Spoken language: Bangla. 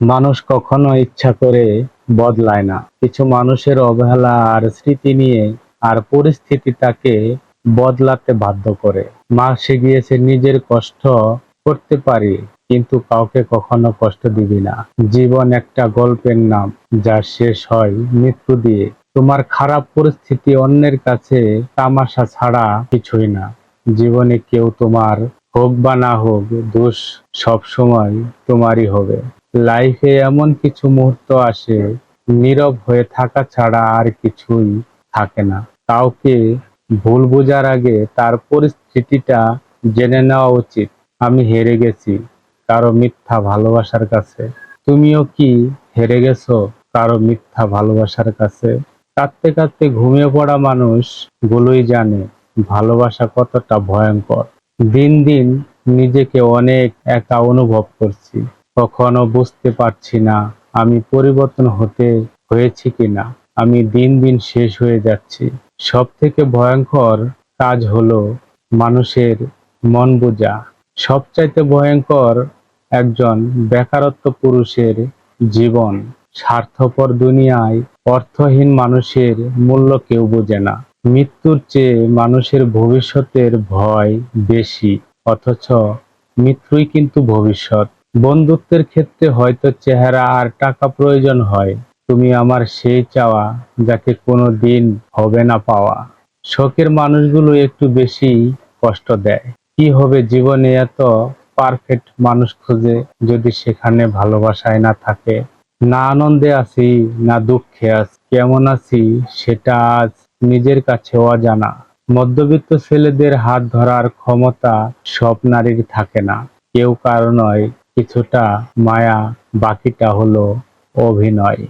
মানুষ কখনো ইচ্ছা করে বদলায় না। কিছু মানুষের অবহেলা আর স্মৃতি নিয়ে আর পরিস্থিতি তাকে বদলাতে বাধ্য করে। মা শিখিয়েছে নিজের কষ্ট করতে পারি, কিন্তু কাউকে কখনো কষ্ট দিবি না। জীবন একটা গল্পের নাম, যা শেষ হয় মৃত্যু দিয়ে। তোমার খারাপ পরিস্থিতি অন্যের কাছে তামাশা ছাড়া কিছুই না। জীবনে কেউ তোমার হোক বা না হোক, দোষ সব সময় তোমারই হবে। লাইফে এমন কিছু মুহূর্ত আসে, নীরব হয়ে থাকা ছাড়া আর কিছুই থাকে না। কাউকে ভুল বোঝার আগে তার পরিস্থিতিটা জেনে নেওয়া উচিত। আমি হেরে গেছি, কারও মিথ্যা ভালোবাসার কাছে। তুমিও কি হেরে গেছো, কারও মিথ্যা ভালোবাসার কাছে? কাঁদতে কাঁদতে ঘুমিয়ে পড়া মানুষ গুলোই জানে, ভালোবাসা কতটা ভয়ঙ্কর। দিন দিন নিজেকে অনেক একা অনুভব করছি। কখনো বুঝতে পারছি না আমি পরিবর্তন হতে হয়েছি কিনা। আমি দিন দিন শেষ হয়ে যাচ্ছি। সব থেকে ভয়ঙ্কর কাজ হলো মানুষের মন বোঝা। সবচাইতে ভয়ঙ্কর একজন বেকারত্ব পুরুষের জীবন। স্বার্থপর দুনিয়ায় অর্থহীন মানুষের মূল্য কেউ বোঝে না। মৃত্যুর চেয়ে মানুষের ভবিষ্যতের ভয় বেশি। অথচ মৃত্যুই কিন্তু ভবিষ্যৎ। বন্ধুত্বের ক্ষেত্রে হয়তো চেহারা আর টাকা প্রয়োজন হয়। তুমি আমার সেই চাওয়া যাকে কোনো দিন হবে না পাওয়া। শখের মানুষগুলো একটু বেশি কষ্ট দেয়। কি হবে জীবনে এত পারফেক্ট মানুষ খুঁজে যদি সেখানে ভালোবাসায় না থাকে? না আনন্দে আছি, না দুঃখে আছি। কেমন আছি সেটা আজ নিজের কাছে অজানা। মধ্যবিত্ত ছেলেদের হাত ধরার ক্ষমতা সব নারীর থাকে না। কেউ কারও নয় কিছুটা মায়া বাকিটা হলো অভিনয়।